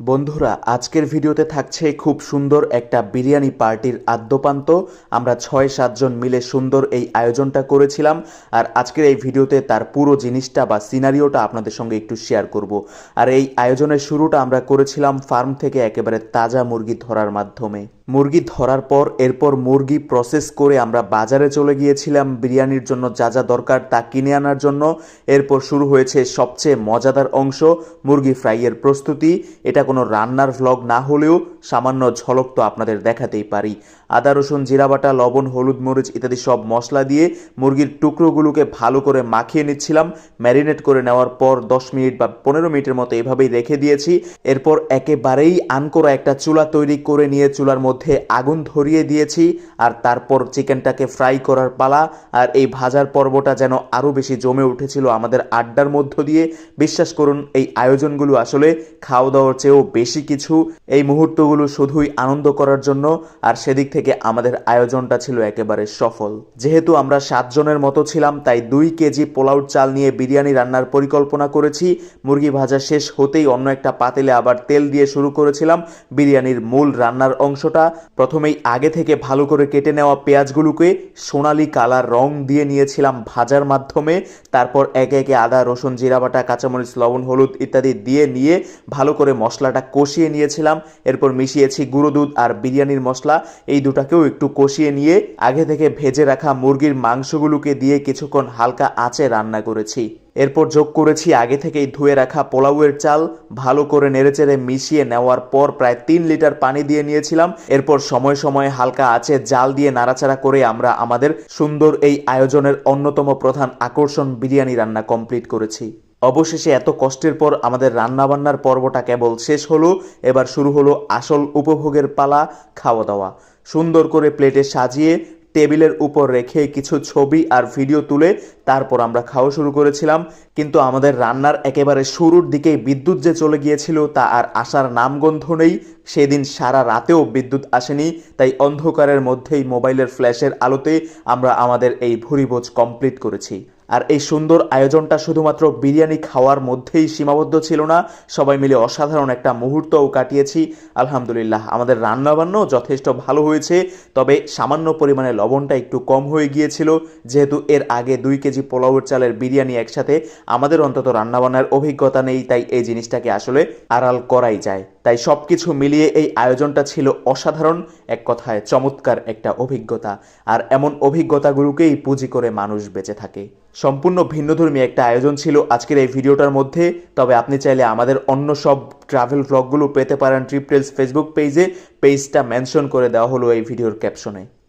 বন্ধুরা, আজকের ভিডিওতে থাকছে খুব সুন্দর একটা বিরিয়ানি পার্টির আদ্যপান্ত। আমরা ছয় সাতজন মিলে সুন্দর এই আয়োজনটা করেছিলাম আর আজকের এই ভিডিওতে তার পুরো জিনিসটা বা সিনারিওটা আপনাদের সঙ্গে একটু শেয়ার করব। আর এই আয়োজনের শুরুটা আমরা করেছিলাম ফার্ম থেকে একেবারে তাজা মুরগি ধরার মাধ্যমে। মুরগি ধরার পর এরপর মুরগি প্রসেস করে আমরা বাজারে চলে গিয়েছিলাম বিরিয়ানির জন্য যা যা দরকার তা কিনে আনার জন্য। এরপর শুরু হয়েছে সবচেয়ে মজাদার অংশ, মুরগি ফ্রাইয়ের প্রস্তুতি। এটা কোনো রান্নার ভ্লগ না হলেও সামান্য ঝলক তো আপনাদের দেখাতেই পারি। আদা, রসুন, জিরা বাটা, লবণ, হলুদ, মরিচ ইত্যাদি সব মশলা দিয়ে মুরগির টুকরোগুলোকে ভালো করে মাখিয়ে নিচ্ছিলাম। ম্যারিনেট করে নেওয়ার পর দশ মিনিট বা পনেরো মিনিটের মতো এভাবেই রেখে দিয়েছি। এরপর একেবারেই আনকোরা একটা চুলা তৈরি করে নিয়ে চুলার মধ্যে আগুন ধরিয়ে দিয়েছি আর তারপর চিকেনটাকে ফ্রাই করার পালা। আর এই ভাজার পর্বটা যেন আরও বেশি জমে উঠেছিল আমাদের আড্ডার মধ্য দিয়ে। বিশ্বাস করুন, এই আয়োজনগুলো আসলে খাওয়া দাওয়ার চেয়েও বেশি কিছু। এই মুহূর্তগুলো শুধুই আনন্দ করার জন্য, আর সেদিক থেকে আমাদের আয়োজনটা ছিল একেবারে সফল। যেহেতু আমরা সাতজনের মতো ছিলাম, তাই দুই কেজি পোলাও চাল নিয়ে বিরিয়ানি রান্নার পরিকল্পনা করেছি। মুরগি ভাজা শেষ হতেই অন্য একটা পাতিলে আবার তেল দিয়ে শুরু করেছিলাম। বিরিয়ানির মূল রান্নার অংশটা প্রথমেই আগে থেকে ভালো করে কেটে নেওয়া পেঁয়াজগুলোকে সোনালি কালার রং দিয়ে নিয়েছিলাম ভাজার মাধ্যমে। তারপর একে একে আদা, রসুন, জিরা বাটা, কাঁচামরিচ, লবণ, হলুদ ইত্যাদি দিয়ে নিয়ে ভালো করে মশলাটা কষিয়ে নিয়েছিলাম। এরপর মিশিয়েছি গুঁড়ো দুধ আর বিরিয়ানির মশলা। এই দুটাকেও একটু কষিয়ে নিয়ে আগে থেকে ভেজে রাখা মুরগির মাংসগুলোকে দিয়ে কিছুক্ষণ হালকা আঁচে রান্না করেছি। এরপর যোগ করেছি আগে থেকেই ধুয়ে রাখা পোলাওয়ের চাল, ভালো করে নেড়েচেড়ে মিশিয়ে নেওয়ার পর প্রায় তিন লিটার পানি দিয়ে নিয়েছিলাম। এরপর সময় সময় হালকা আঁচে জাল দিয়ে নাড়াচাড়া করে আমরা আমাদের সুন্দর এই আয়োজনের অন্যতম প্রধান আকর্ষণ বিরিয়ানি রান্না কমপ্লিট করেছি। অবশেষে এত কষ্টের পর আমাদের রান্নাবান্নার পর্বটা কেবল শেষ হলো। এবার শুরু হলো আসল উপভোগের পালা খাওয়া দাওয়া সুন্দর করে প্লেটে সাজিয়ে, টেবিলের উপর রেখে কিছু ছবি আর ভিডিও তুলে তারপর আমরা খাওয়া শুরু করেছিলাম, কিন্তু আমাদের রান্নার একেবারে শুরুর দিকেই বিদ্যুৎ যে চলে গিয়েছিল তা আর আসার নামগন্ধ নেই। সেদিন সারা রাতেও বিদ্যুৎ আসেনি, তাই অন্ধকারের মধ্যেই মোবাইলের ফ্ল্যাশের আলোতে আমরা আমাদের এই ভুরিভোজ কমপ্লিট করেছি। আর এই সুন্দর আয়োজনটা শুধুমাত্র বিরিয়ানি খাওয়ার মধ্যেই সীমাবদ্ধ ছিল না, সবাই মিলে অসাধারণ একটা মুহূর্তও কাটিয়েছি। আলহামদুলিল্লাহ, আমাদের রান্নাবান্নাও যথেষ্ট ভালো হয়েছে, তবে সামান্য পরিমাণে লবণটা একটু কম হয়ে গিয়েছিল, যেহেতু এর আগে দুই কেজি পোলাওয়ের চালের বিরিয়ানি একসাথে আমাদের অন্তত রান্নাবান্নার অভিজ্ঞতা নেই, তাই এই জিনিসটাকে আসলে আড়াল করাই যায়। তাই সব কিছু মিলিয়ে এই আয়োজনটা ছিল অসাধারণ, এক কথায় চমৎকার একটা অভিজ্ঞতা। আর এমন অভিজ্ঞতাগুলোকেই পুঁজি করে মানুষ বেঁচে থাকে। সম্পূর্ণ ভিন্নধর্মী একটা আয়োজন ছিল আজকের এই ভিডিওটার মধ্যে। তবে আপনি চাইলে আমাদের অন্য সব ট্রাভেল ব্লগগুলো পেতে পারেন ট্রিপ ফেসবুক পেজে পেজটা মেনশন করে দেওয়া হলো এই ভিডিওর ক্যাপশনে